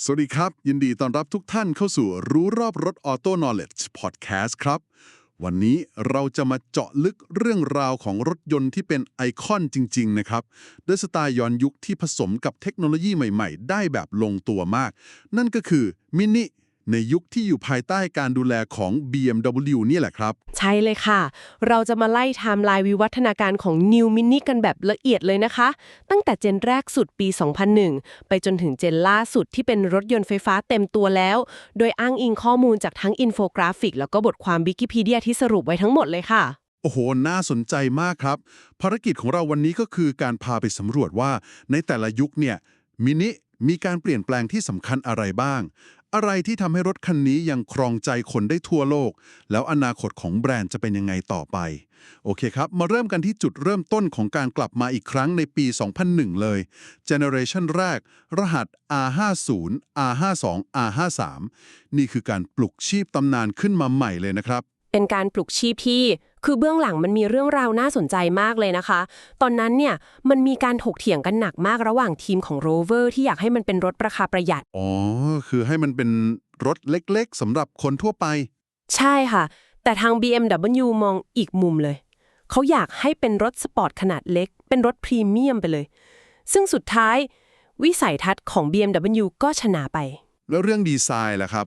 สวัสดีครับ ยินดีต้อนรับทุกท่านเข้าสู่รู้รอบรถ Auto Knowledge Podcast ครับ วันนี้เราจะมาเจาะลึกเรื่องราวของรถยนต์ที่เป็นไอคอนจริง ๆ นะครับ ด้วยสไตล์ย้อนยุคที่ผสมกับเทคโนโลยีใหม่ ๆ ได้แบบลงตัวมาก นั่นก็คือมินิ ในยุคที่อยู่ภายใต้การดูแลของ BMW นี่แหละครับ ใช่เลยค่ะ เราจะมาไล่ไทม์ไลน์วิวัฒนาการของ New Mini กันแบบละเอียดเลยนะคะ ตั้งแต่เจนแรกสุดปี 2001 ไปจนถึงเจนล่าสุดที่เป็นรถยนต์ไฟฟ้าเต็มตัวแล้ว โดยอ้างอิงข้อมูลจากทั้งอินโฟกราฟิก แล้วก็บทความวิกิพีเดียที่สรุปไว้ทั้งหมดเลยค่ะโอ้โห น่าสนใจมากครับ ภารกิจของเราวันนี้ก็คือการพาไปสำรวจว่าในแต่ละยุคเนี่ยมินิมีการเปลี่ยนแปลงที่สำคัญอะไรบ้าง อะไรที่ทำให้รถคันนี้ยังครองใจคนได้ทั่วโลก แล้วอนาคตของแบรนด์จะเป็นยังไงต่อไป โอเคครับ มาเริ่มกันที่จุดเริ่มต้นของการกลับมาอีกครั้งในปี 2001 เลยเจเนอเรชันแรก รหัส R50 R52 R53 นี่คือการปลุกชีพตำนานขึ้นมาใหม่เลยนะครับ เป็นการปลุกชีพที่ คือเบื้องหลังมันมีเรื่องราวน่าสนใจมากเลยนะคะ ตอนนั้นเนี่ยมันมีการถกเถียงกันหนักมากระหว่างทีมของ Rover ที่อยากให้มันเป็นรถราคาประหยัด อ๋อ คือให้มันเป็นรถเล็กๆสำหรับคนทั่วไป ใช่ค่ะ แต่ทาง BMW มองอีกมุมเลย เขาอยากให้เป็นรถสปอร์ตขนาดเล็ก เป็นรถพรีเมียมไปเลย ซึ่งสุดท้ายวิสัยทัศน์ของ BMW ก็ชนะไป แล้วเรื่องดีไซน์ล่ะครับ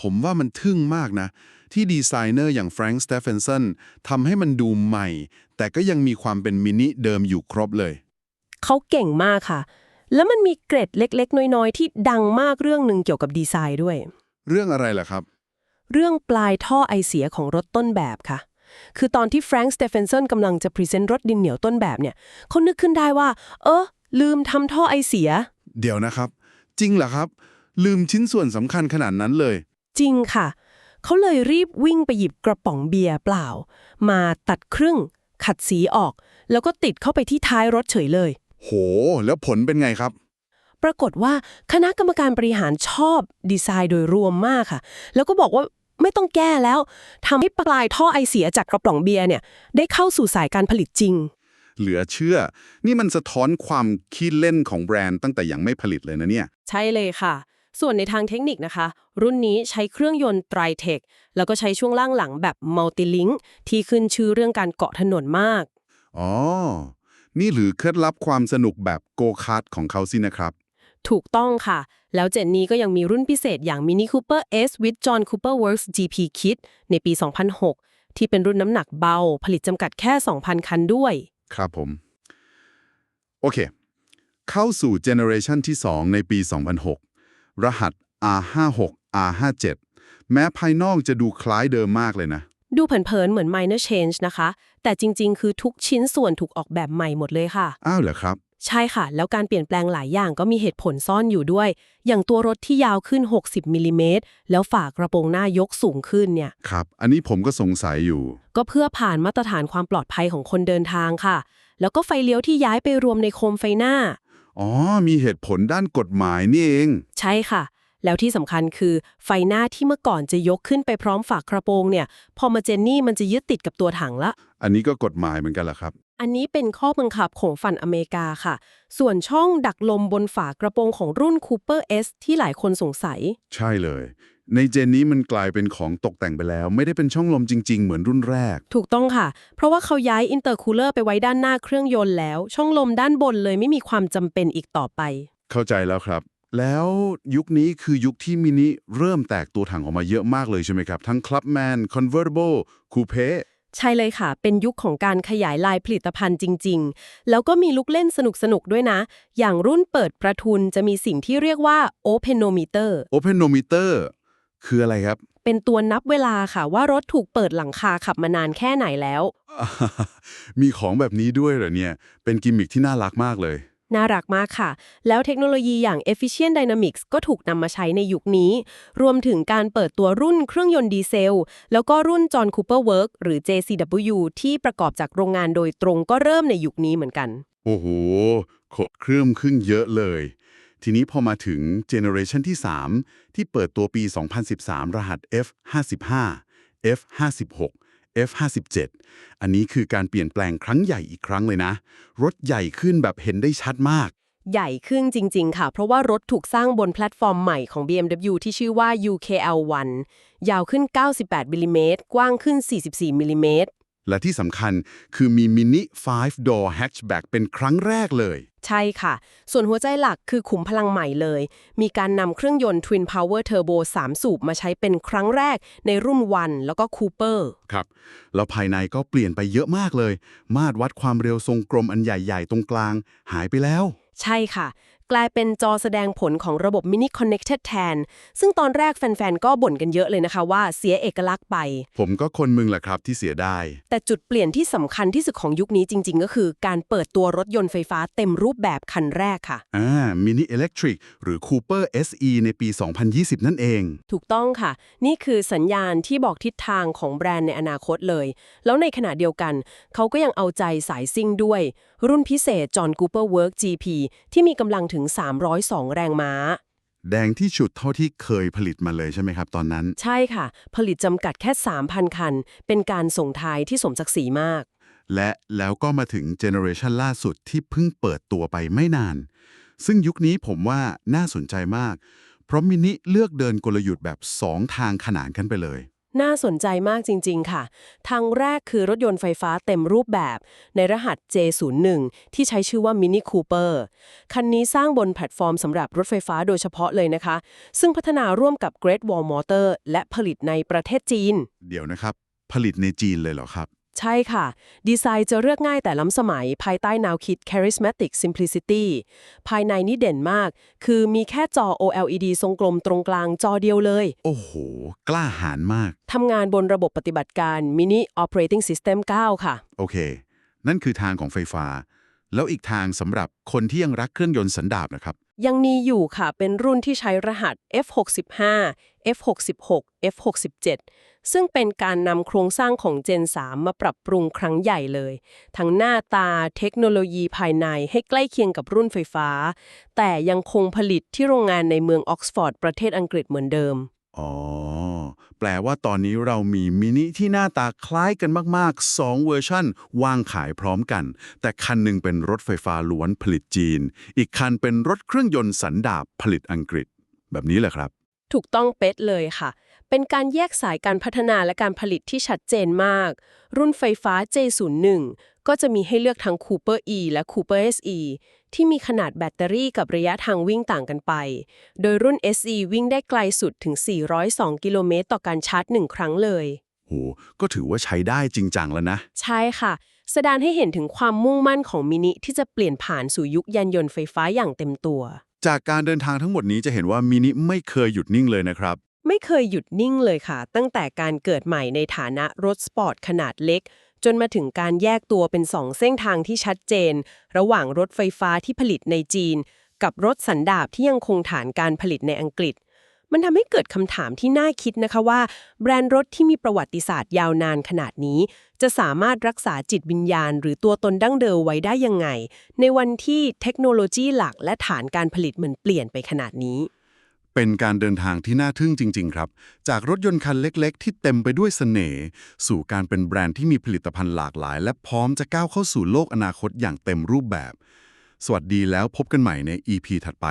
ผมว่ามันทึ่งมากนะ ที่ดีไซเนอร์อย่างแฟรงค์สเตฟ e นสันทำให้มันดูใหม่ แต่ก็ยังมีความเป็นมินิเดิมอยู่ครบเลย เขาเก่งมากค่ะ แล้วมันมีเกร็ดเล็กๆ น้อยๆ ที่ดังมากเรื่องหนึ่งเกี่ยวกับดีไซน์ด้วย เรื่องอะไรล่ะครับ เรื่องปลายท่อไอเสียของรถต้นแบบค่ะ คือตอนที่แฟรงค์สเตฟ e นสันกำลังจะพรีเซนต์รถดินเหนียวต้นแบบเนี่ยเขานึกขึ้นได้ว่า เออลืมทำท่อไอเสีย เดี๋ยวนะครับ จริงเหรอครับ ลืมชิ้นส่วนสำคัญขนาดนั้นเลย จริงค่ะ เขาเลยรีบวิ่งไปหยิบกระป๋องเบียร์เปล่า มาตัดครึ่ง ขัดสีออก แล้วก็ติดเข้าไปที่ท้ายรถเฉยเลย โห แล้วผลเป็นไงครับ ปรากฏว่าคณะกรรมการบริหารชอบดีไซน์โดยรวมมากค่ะ แล้วก็บอกว่าไม่ต้องแก้แล้วทำให้ปลายท่อไอเสียจากกระป๋องเบียร์เนี่ยได้เข้าสู่สายการผลิตจริง เหลือเชื่อ นี่มันสะท้อนความขี้เล่นของแบรนด์ตั้งแต่ยังไม่ผลิตเลยนะเนี่ย ใช่เลยค่ะ ส่วนในทางเทคนิคนะคะ รุ่นนี้ใช้เครื่องยนต์ไตรเทคแล้วก็ใช้ช่วงล่างหลังแบบมัลติลิงที่ขึ้นชื่อเรื่องการเกาะถนนมาก อ๋อ นี่หรือเคล็ดลับความสนุกแบบโกคาร์ทของเขาสินะครับ ถูกต้องค่ะ แล้วเจนนี้ก็ยังมีรุ่นพิเศษอย่าง Mini Cooper S with John Cooper Works GP Kit ในปี 2006 ที่เป็นรุ่นน้ำหนักเบา ผลิตจำกัดแค่ 2,000 คันด้วย ครับผม โอเค เข้าสู่เจเนอเรชันที่ 2 ในปี 2006 รหัส R56 R57 แม้ภายนอกจะดูคล้ายเดิมมากเลยนะ ดูเผินๆเหมือน minor change นะคะ แต่จริง ๆ คือทุกชิ้นส่วนถูกออกแบบใหม่หมดเลยค่ะ อ้าวเหรอครับ ใช่ค่ะ แล้วการเปลี่ยนแปลงหลายอย่างก็มีเหตุผลซ่อนอยู่ด้วย อย่างตัวรถที่ยาวขึ้น 60มิลลิเมตรแล้วฝากระโปรงหน้ายกสูงขึ้นเนี่ย ครับ อันนี้ผมก็สงสัยอยู่ ก็เพื่อผ่านมาตรฐานความปลอดภัยของคนเดินทางค่ะ แล้วก็ไฟเลี้ยวที่ย้ายไปรวมในโคมไฟหน้า อ๋อ มีเหตุผลด้านกฎหมายนี่เอง ใช่ค่ะ แล้วที่สำคัญคือไฟหน้าที่เมื่อก่อนจะยกขึ้นไปพร้อมฝากกระโปรงเนี่ย พอมาเจนนี่มันจะยึดติดกับตัวถังละ อันนี้ก็กฎหมายเหมือนกันเหรอครับ อันนี้เป็นข้อบังคับของฝั่งอเมริกาค่ะ ส่วนช่องดักลมบนฝากระโปรงของรุ่น Cooper S ที่หลายคนสงสัย ใช่เลยในเจนนี้มันกลายเป็นของตกแต่งไปแล้ว ไม่ได้เป็นช่องลมจริง ๆ เหมือนรุ่นแรก ถูกต้องค่ะ เพราะว่าเขาย้ายอินเตอร์คูลเลอร์ไปไว้ด้านหน้าเครื่องยนต์แล้ว ช่องลมด้านบนเลยไม่มีความจำเป็นอีกต่อไป เข้าใจแล้วครับ แล้วยุคนี้คือยุคที่มินิเริ่มแตกตัวถังออกมาเยอะมากเลยใช่ไหมครับ ทั้ง Clubman Convertible Coupe ใช่เลยค่ะ เป็นยุคของการขยายลายผลิตภัณฑ์จริง ๆ แล้วก็มีลูกเล่นสนุก ๆ ด้วยนะ อย่างรุ่นเปิดประทุนจะมีสิ่งที่เรียกว่า Openometer Openometer คืออะไรครับ เป็นตัวนับเวลาค่ะว่ารถถูกเปิดหลังคาขับมานานแค่ไหนแล้ว มีของแบบนี้ด้วยเหรอเนี่ย เป็นกิมมิคที่น่ารักมากเลย น่ารักมากค่ะ แล้วเทคโนโลยีอย่าง Efficient Dynamics ก็ถูกนำมาใช้ในยุคนี้ รวมถึงการเปิดตัวรุ่นเครื่องยนต์ดีเซล แล้วก็รุ่น John Cooper Work หรือ JCW ที่ประกอบจากโรงงานโดยตรงก็เริ่มในยุคนี้เหมือนกัน โอ้โหโคเครื่องขึ้นเยอะเลย ทีนี้พอมาถึงเจเนอเรชันที่ 3 ที่เปิดตัวปี 2013 รหัส F55 F56 F57 อันนี้คือการเปลี่ยนแปลงครั้งใหญ่อีกครั้งเลยนะ รถใหญ่ขึ้นแบบเห็นได้ชัดมาก ใหญ่ขึ้นจริง ๆ ค่ะ เพราะว่ารถถูกสร้างบนแพลตฟอร์มใหม่ของ BMW ที่ชื่อว่า UKL1 ยาวขึ้น 98มิลลิเมตรกว้างขึ้น 44มิลลิเมตรและที่สำคัญคือมีมินิ 5 door hatchback เป็นครั้งแรกเลย ใช่ค่ะ ส่วนหัวใจหลักคือขุมพลังใหม่เลย มีการนำเครื่องยนต์ Twin Power Turbo 3 สูบมาใช้เป็นครั้งแรกในรุ่น One แล้วก็ Cooper ครับ แล้วภายในก็เปลี่ยนไปเยอะมากเลย มาตรวัดความเร็วทรงกลมอันใหญ่ ๆ ตรงกลาง หายไปแล้ว ใช่ค่ะ กลายเป็นจอแสดงผลของระบบ Mini Connected แทน ซึ่งตอนแรกแฟน ๆ ก็บ่นกันเยอะเลยนะคะว่าเสียเอกลักษณ์ไป ผมก็คนมึงแหละครับที่เสียได้ แต่จุดเปลี่ยนที่สำคัญที่สุดของยุคนี้จริง ๆ ก็คือ การเปิดตัวรถยนต์ไฟฟ้าเต็มรูปแบบคันแรกค่ะ อ่า Mini Electric หรือ Cooper SE ในปี 2020 นั่นเอง ถูกต้องค่ะ นี่คือสัญญาณที่บอกทิศทางของแบรนด์ในอนาคตเลย แล้วในขณะเดียวกัน เขาก็ยังเอาใจสายซิ่งด้วย รุ่นพิเศษ John Cooper Work GP ที่มีกำลังถึง302 แรงม้า แดงที่สุดเท่าที่เคยผลิตมาเลยใช่ไหมครับ ตอนนั้น ใช่ค่ะ ผลิตจำกัดแค่ 3,000 คัน เป็นการส่งท้ายที่สมศักดิ์ศรีมาก และแล้วก็มาถึงเจเนอเรชันล่าสุดที่เพิ่งเปิดตัวไปไม่นาน ซึ่งยุคนี้ผมว่าน่าสนใจมาก เพราะมินิเลือกเดินกลยุทธ์แบบ 2 ทางขนานกันไปเลย น่าสนใจมากจริง ๆ ค่ะทางแรกคือรถยนต์ไฟฟ้าเต็มรูปแบบ ในรหัส J01 ที่ใช้ชื่อว่า Mini Cooper คันนี้สร้างบนแพลตฟอร์มสำหรับรถไฟฟ้าโดยเฉพาะเลยนะคะ ซึ่งพัฒนาร่วมกับ Great Wall Motor และผลิตในประเทศจีน เดี๋ยวนะครับ ผลิตในจีนเลยเหรอครับ ใช่ค่ะ ดีไซน์จะเลือกง่ายแต่ล้ำสมัยภายใต้แนวคิด Charismatic Simplicity ภายในนี่เด่นมาก คือมีแค่จอ OLED ทรงกลมตรงกลางจอเดียวเลย โอ้โห กล้าหาญมาก ทำงานบนระบบปฏิบัติการ Mini Operating System 9 ค่ะ โอเค นั่นคือทางของไฟฟ้า แล้วอีกทางสำหรับคนที่ยังรักเครื่องยนต์สันดาปนะครับ ยังมีอยู่ค่ะ เป็นรุ่นที่ใช้รหัส F65 F66 F67 ซึ่งเป็นการนำโครงสร้างของ Gen 3 มาปรับปรุงครั้งใหญ่เลย ทั้งหน้าตาเทคโนโลยีภายในให้ใกล้เคียงกับรุ่นไฟฟ้า แต่ยังคงผลิตที่โรงงานในเมืองออกซฟอร์ดประเทศอังกฤษเหมือนเดิม อ๋อ แปลว่าตอนนี้เรามีมินิที่หน้าตาคล้ายกันมาก ๆ 2 เวอร์ชั่น วางขายพร้อมกัน แต่คันหนึ่งเป็นรถไฟฟ้าล้วนผลิตจีน อีกคันเป็นรถเครื่องยนต์สันดาปผลิตอังกฤษ แบบนี้แหละครับ ถูกต้องเป๊ะเลยค่ะ เป็นการแยกสายการพัฒนาและการผลิตที่ชัดเจนมาก รุ่นไฟฟ้า J01 ก็จะมีให้เลือกทั้ง Cooper E และ Cooper SE ที่มีขนาดแบตเตอรี่กับระยะทางวิ่งต่างกันไป โดยรุ่น SE วิ่งได้ไกลสุดถึง 402 กิโลเมตรต่อการชาร์จหนึ่งครั้งเลยโหก็ถือว่าใช้ได้จริงจังแล้วนะ ใช่ค่ะแสดงให้เห็นถึงความมุ่งมั่นของมินิที่จะเปลี่ยนผ่านสู่ยุคยานยนต์ไฟฟ้าอย่างเต็มตัว จากการเดินทางทั้งหมดนี้จะเห็นว่ามินิไม่เคยหยุดนิ่งเลยนะครับ ไม่เคยหยุดนิ่งเลยค่ะ ตั้งแต่การเกิดใหม่ในฐานะรถสปอร์ตขนาดเล็ก จนมาถึงการแยกตัวเป็นสองเส้นทางที่ชัดเจน ระหว่างรถไฟฟ้าที่ผลิตในจีน กับรถสันดาปที่ยังคงฐานการผลิตในอังกฤษ มันทำให้เกิดคำถามที่น่าคิดนะคะว่า แบรนด์รถที่มีประวัติศาสตร์ยาวนานขนาดนี้ จะสามารถรักษาจิตวิญญาณ หรือตัวตนดั้งเดิมไว้ได้ยังไง ในวันที่เทคโนโลยีหลักและฐานการผลิตมันเปลี่ยนไปขนาดนี้ เป็นการเดินทางที่น่าทึ่งจริง ๆ ครับ จากรถยนต์คันเล็ก ๆ ที่เต็มไปด้วยเสน่ห์ สู่การเป็นแบรนด์ที่มีผลิตภัณฑ์หลากหลาย และพร้อมจะก้าวเข้าสู่โลกอนาคตอย่างเต็มรูปแบบ สวัสดีแล้วพบกันใหม่ใน EP ถัดไป